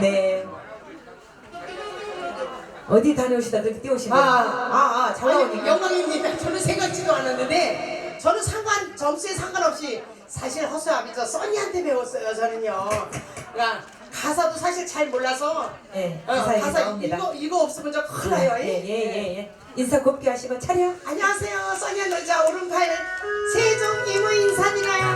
네. 어디 다녀오시다 그렇게 아, 뛰어오시네요. 아, 아, 잘 아니, 나오니까. 영광입니다. 저는 생각지도 않았는데, 저는 상관, 점수에 상관없이 사실 허수아비죠. 써니한테 배웠어요, 저는요. 그러니까 가사도 사실 잘 몰라서, 네, 어, 가사 나옵니다. 이거, 이거 없으면 저 큰일 나요. 예, 예, 예, 예. 인사 곱게 하시고 차려. 안녕하세요. 써니한 놀자 오른팔 세종 이모 인사드려요.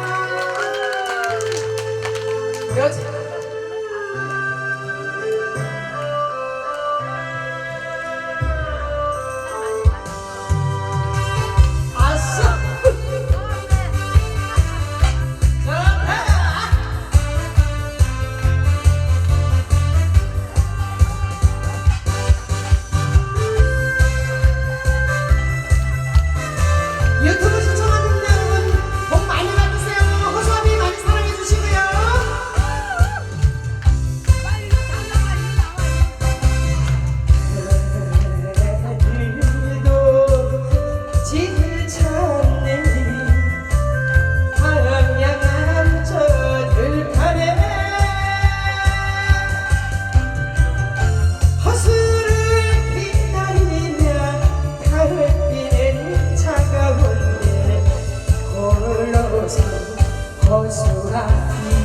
홀로서 허수아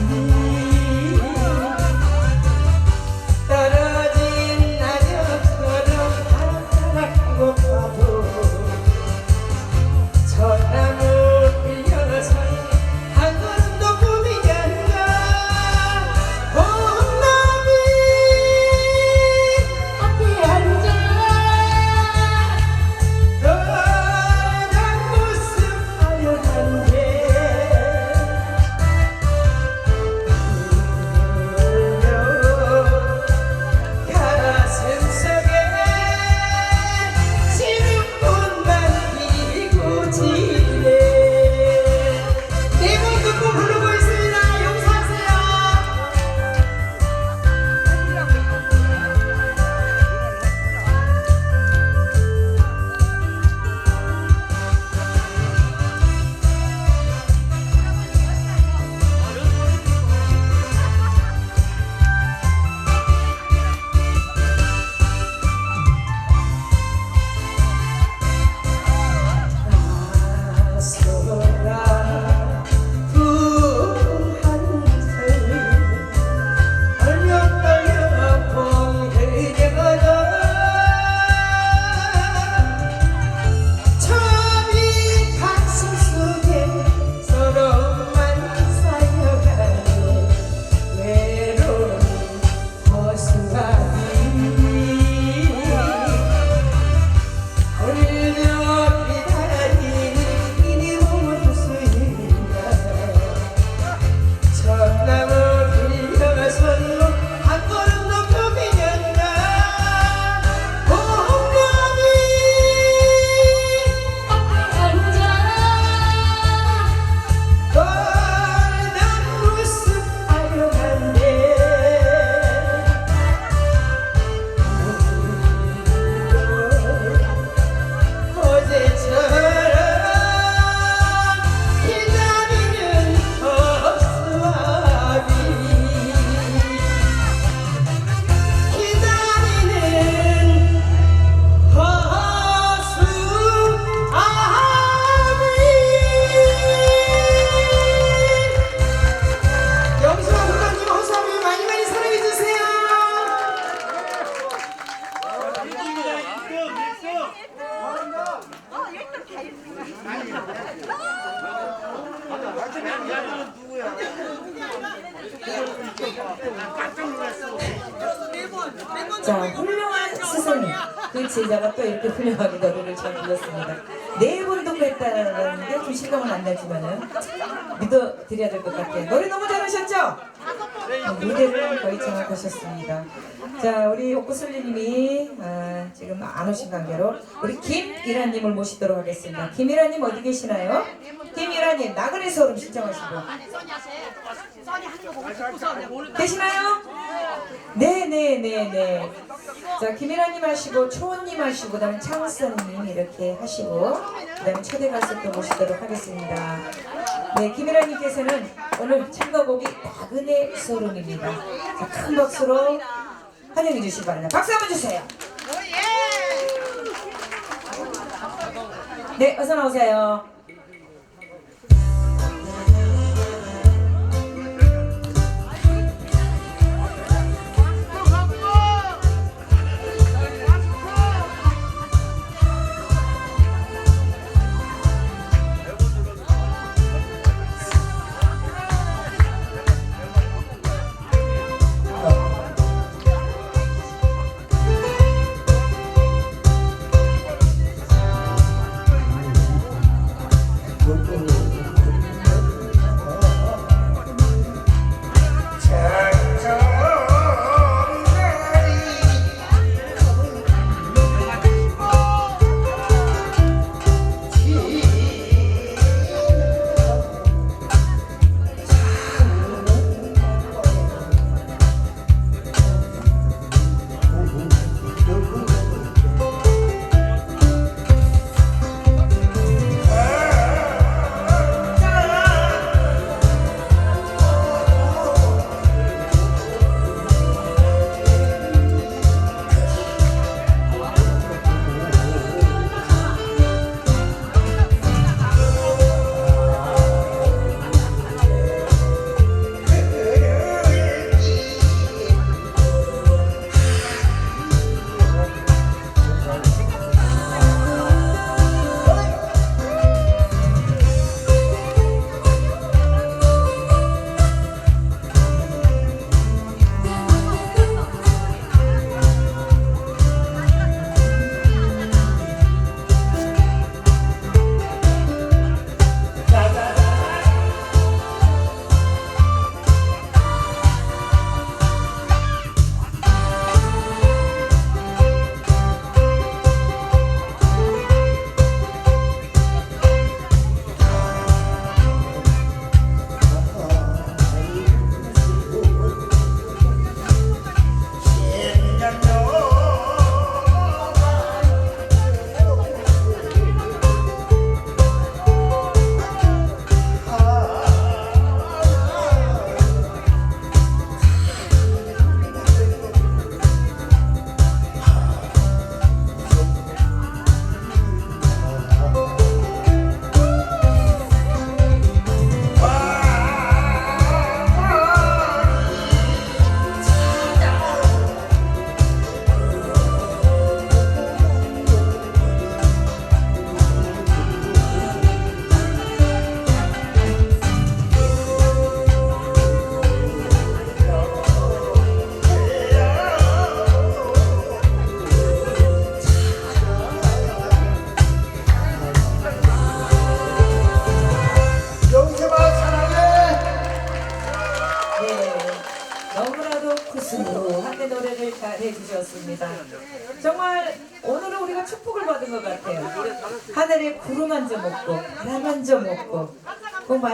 될 것 같아요. 노래 너무 잘하셨죠? 어, 무대를 거의 장악하셨습니다. 자, 우리 옥구슬리님이 아, 지금 안 오신 관계로 우리 김이라님을 모시도록 하겠습니다. 김이라님 어디 계시나요? 김이라님 나그네 소름 신청하시고 계시나요? 네네네네. 자 김이라님 하시고 초원님 하시고 그다음에 창선님 이렇게 하시고 그다음에 초대 가수 또 모시도록 하겠습니다. 네, 김혜라님께서는 오늘 참가곡이 나그네 소름입니다. 자, 큰 박수로 환영해 주시기 바랍니다. 박수 한번 주세요. 네, 어서 나오세요.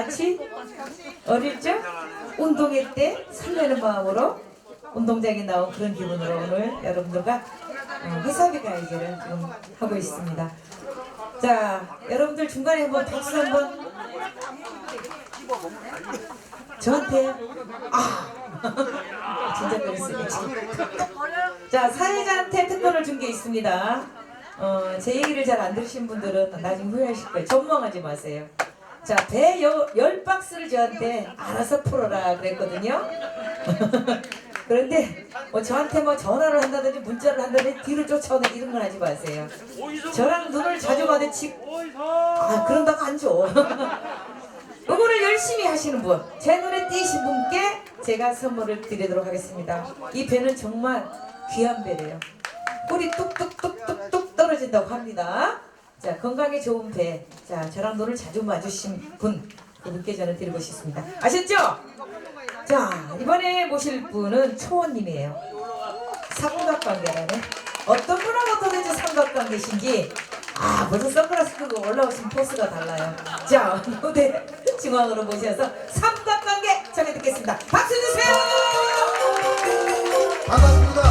그 마치 어릴 적 운동회 때 설레는 마음으로 운동장에 나온 그런 기분으로 오늘 여러분들과 어, 회사비 가이드를 지금 하고 있습니다. 자, 여러분들 중간에 한번 박수 한번. 저한테 아 진짜 그랬어요 자 사회자한테 특권을 준 게 있습니다. 어, 제 얘기를 잘 안 들으신 분들은 나중에 후회하실 거예요. 전망하지 마세요 자 배 열 박스를 저한테 알아서 풀어라 그랬거든요 그런데 뭐 저한테 뭐 전화를 한다든지 문자를 한다든지 뒤를 쫓아오는 이런 건 하지 마세요 저랑 눈을 자주 마주치고 아 그런다고 안 줘. 요거를 열심히 하시는 분, 제 눈에 띄신 분께 제가 선물을 드리도록 하겠습니다. 이 배는 정말 귀한 배래요. 꿀이 뚝뚝뚝뚝뚝 떨어진다고 합니다. 자, 건강에 좋은 배. 자, 저랑 눈을 자주 마주신 분, 그분께 저는 드리고 싶습니다. 아셨죠? 자, 이번에 모실 분은 초원님이에요. 삼각관계라네. 어떤 분하고 도대체 삼각관계신지 아 벌써 선글라스 끄고 올라오신 포스가 달라요. 자 무대 중앙으로 모셔서 삼각관계 전해 듣겠습니다. 박수 주세요. 반갑습니다.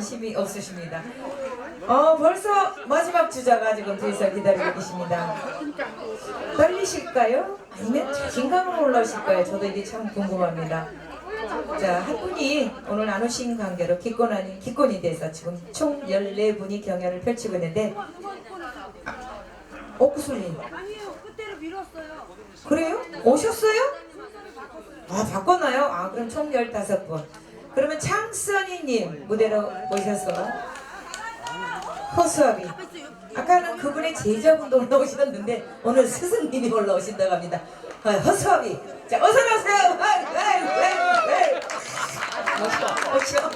관심이 없으십니다. 어, 벌써 마지막 주자가 지금 뒤에서 기다리고 계십니다. 떨리실까요? 아니면 자신감으로 올라오실까요? 저도 이게 참 궁금합니다. 자, 한 분이 오늘 안 오신 관계로 기권 아닌 기권이 돼서 지금 총 14분이 경연을 펼치고 있는데 옥수님 아니요 그때로 미뤘어요 그래요? 오셨어요? 아 바꿨나요? 아 그럼 총 15분 그러면 창선이님 무대로 모셔서 허수아비. 아까는 그분의 제자분도 올라오셨는데 오늘 스승님이 올라오신다고 합니다. 아, 허수아비. 자 어서 나오세요. 멋있어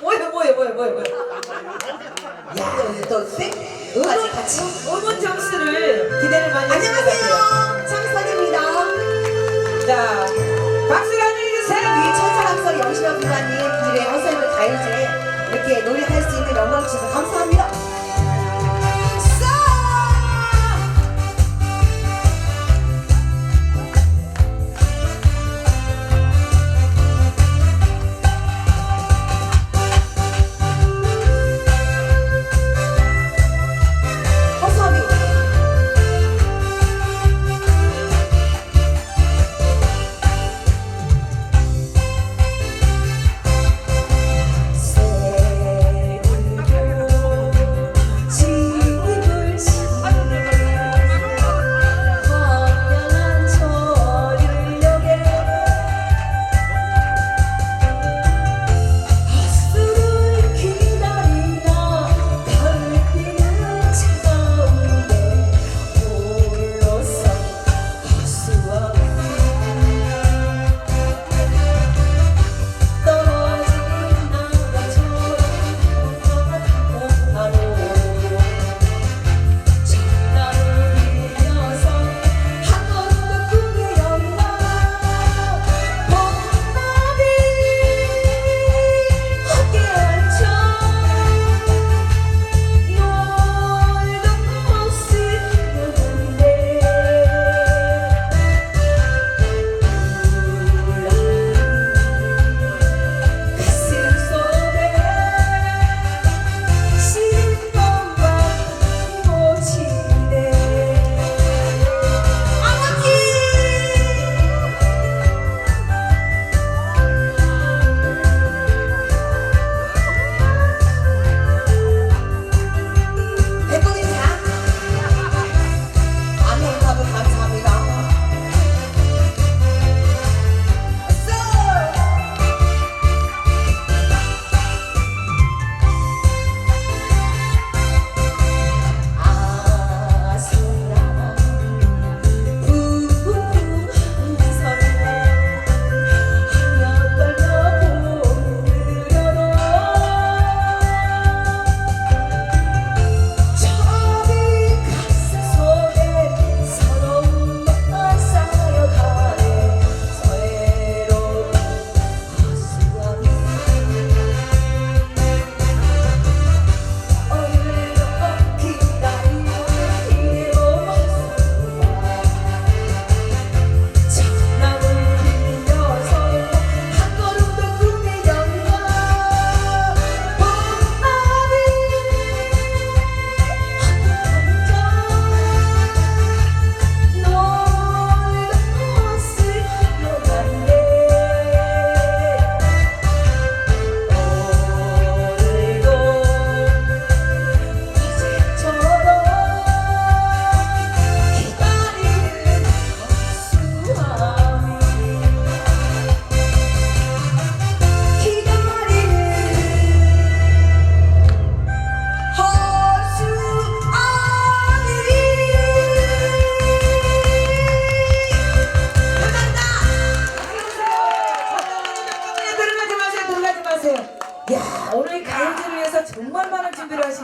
뭐야 뭐야 뭐야 뭐야 뭐야. 야또 음원, 같이 음원 점수를 기대를 많이 안녕하세요. 창선입니다. 자 부관님 일에 허선을 가요제 이렇게 노래할 수 있는 영광 주셔서 감사합니다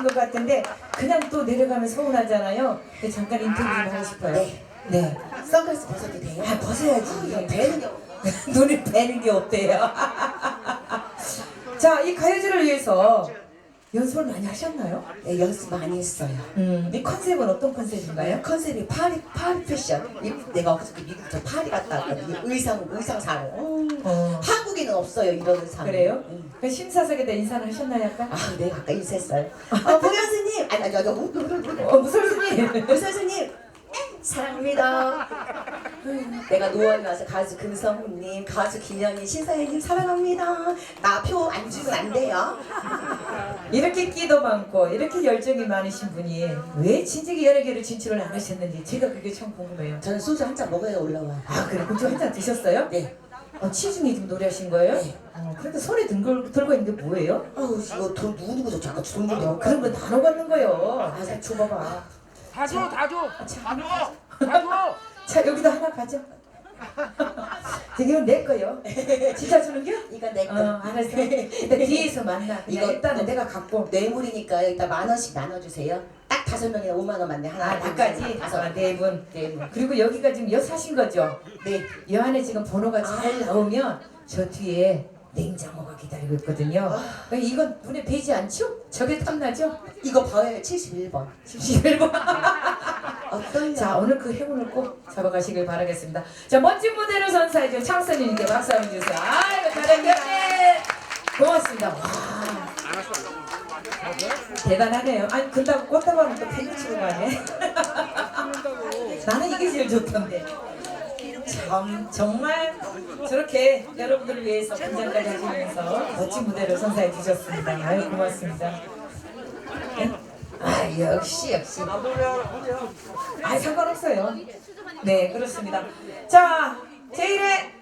하신 것 같은데 그냥 또 내려가면 서운하잖아요. 근데 잠깐 인터뷰 좀 하고 싶어요. 네. 네. 선글라스 벗어도 돼요? 아, 벗어야지. 배는 눈이 배는 게 없대요. 자, 이 가요제를 위해서 연습을 많이 하셨나요? 네, 연습 많이 했어요 음, 이 컨셉은 어떤 컨셉인가요? 컨셉이 파리 파리 패션 이- 내가 어저께 미국에서 파리 갔다 왔거든요 의상 의상 사러 어. 한국에 한국에는 없어요 이런 의상. 그래요? 응. 그 심사석에 다 인사를 하셨나요 약간? 아, 네 가까이 인사했어요. 어, 보현스님, 아니 아니 아니, 어 무슨 스님? 보현스님 사랑합니다. 음, 내가 노원에 와서 가수 금성훈님, 가수 김현희, 신사연님 사랑합니다. 나 표 안 주면 안 돼요. 이렇게 끼도 많고 이렇게 열정이 많으신 분이 왜 진즉에 여러 개를 진출을 안 하셨는지 제가 그게 참 궁금해요. 저는 소주 한 잔 먹어야 올라와. 아 그래 그럼 좀한잔 드셨어요? 네. 어, 치중이 좀 노래하신 거예요? 네. 어, 그런데 손에 든 걸 들고 있는 게 뭐예요? 아우 이거 돈 누구 누구 아까 돈 주고. 어, 그런 거 나눠 갖는 거요. 아, 자, 줘봐봐. 다 줘, 다 줘, 다 줘, 다 줘. 자 여기도 하나 가져. 이건 내 거요. 진짜 주는 겨? 이거 내 거. 어 알았어. 일단 뒤에서 만나. 이거 이거 일단은 내가 갖고. 뇌물이니까 일단 만 원씩 나눠주세요. 딱 다섯 명이나 5만 원 맞네. 하나, 아 둘, 나까지 셋, 다섯. 아, 네 분. 네 분. 그리고 여기가 지금 여 사신 거죠? 네. 이 안에 지금 번호가 잘 나오면 저 뒤에 냉장고가 기다리고 있거든요. 그러니까 이건 눈에 뵈지 않죠? 저게 탐나죠? 이거 봐요. 71번. 11번. 어떨려? 자 오늘 그 행운을 꼭 잡아가시길 바라겠습니다. 자 멋진 무대를 선사해준 창선님께 박수 한번 주세요. 아이고 잘했네. 고맙습니다. 와. 대단하네요. 아니 꽃다고 하면 또 패를 치고 가네. 나는 이게 제일 좋던데. 참 정말 저렇게 여러분들을 위해서 분장까지 하시면서 멋진 무대를 선사해 주셨습니다. 아유 고맙습니다. 예? 아 역시 역시. 아 상관없어요. 네 그렇습니다. 자 제일의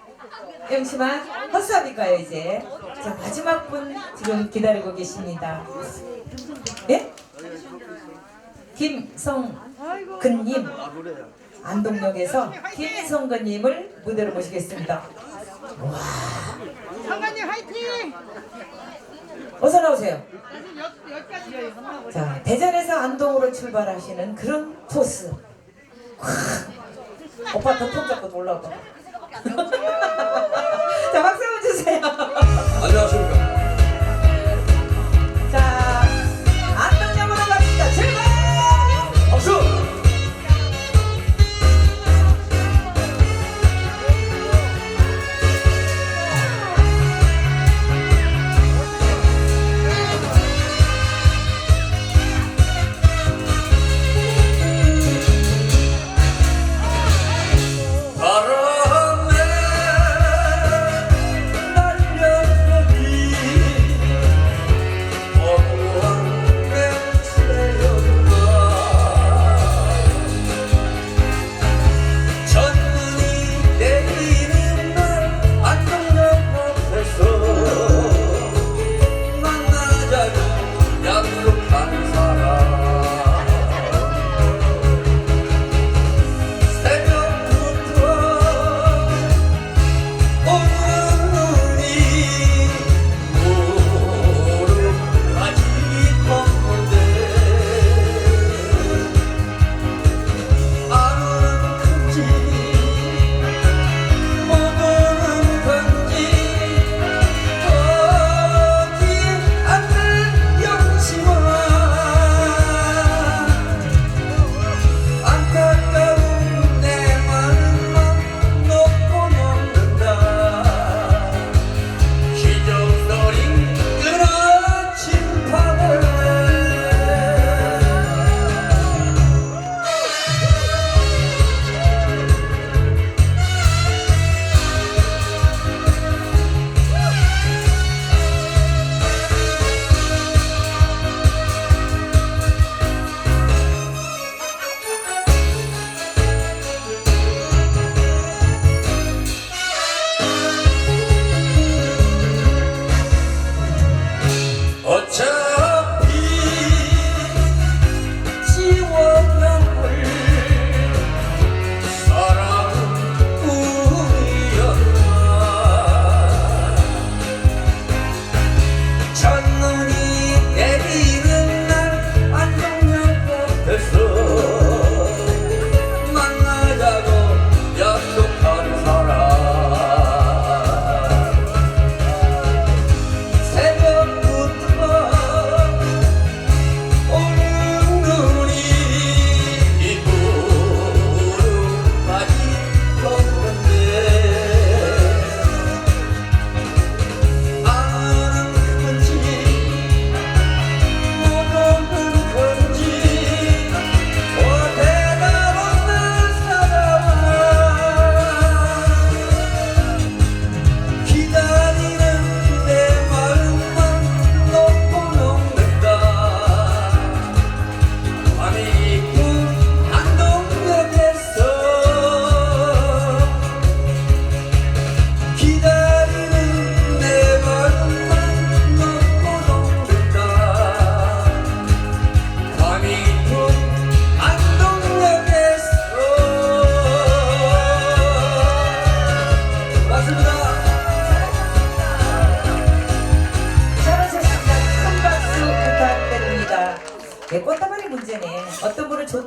영심한 헛삽일까요 이제? 자 마지막 분 지금 기다리고 계십니다. 예? 김성근님 안동역에서 김성근님을 무대로 모시겠습니다. 상관님 화이팅! 어서 나오세요. 자 대전에서 안동으로 출발하시는 그런 포스. 콱. 오빠 더폰 잡고 올라오고. 자 박수 한번 주세요. 안녕하십니까. 자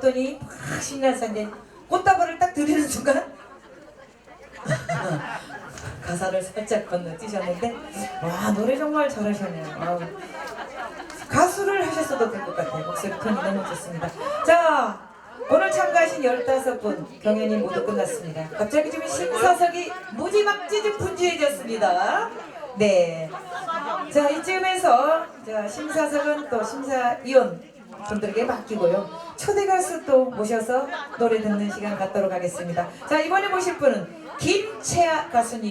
줬더니 막 신나서 이제 꽃다발을 딱 드리는 순간 가사를 살짝 건너뛰셨는데 와 노래 정말 잘하셨네요. 아우. 가수를 하셨어도 될 것 같아요. 목소리 톤이 너무 좋습니다. 자, 오늘 참가하신 15분 경연이 모두 끝났습니다. 갑자기 좀 심사석이 무지막지 좀 분주해졌습니다. 네. 자, 이쯤에서 자, 심사석은 또 심사위원 분들에게 맡기고요. 초대 가수 또 모셔서 노래 듣는 시간 갖도록 하겠습니다. 자, 이번에 모실 분은 김채아 가수님.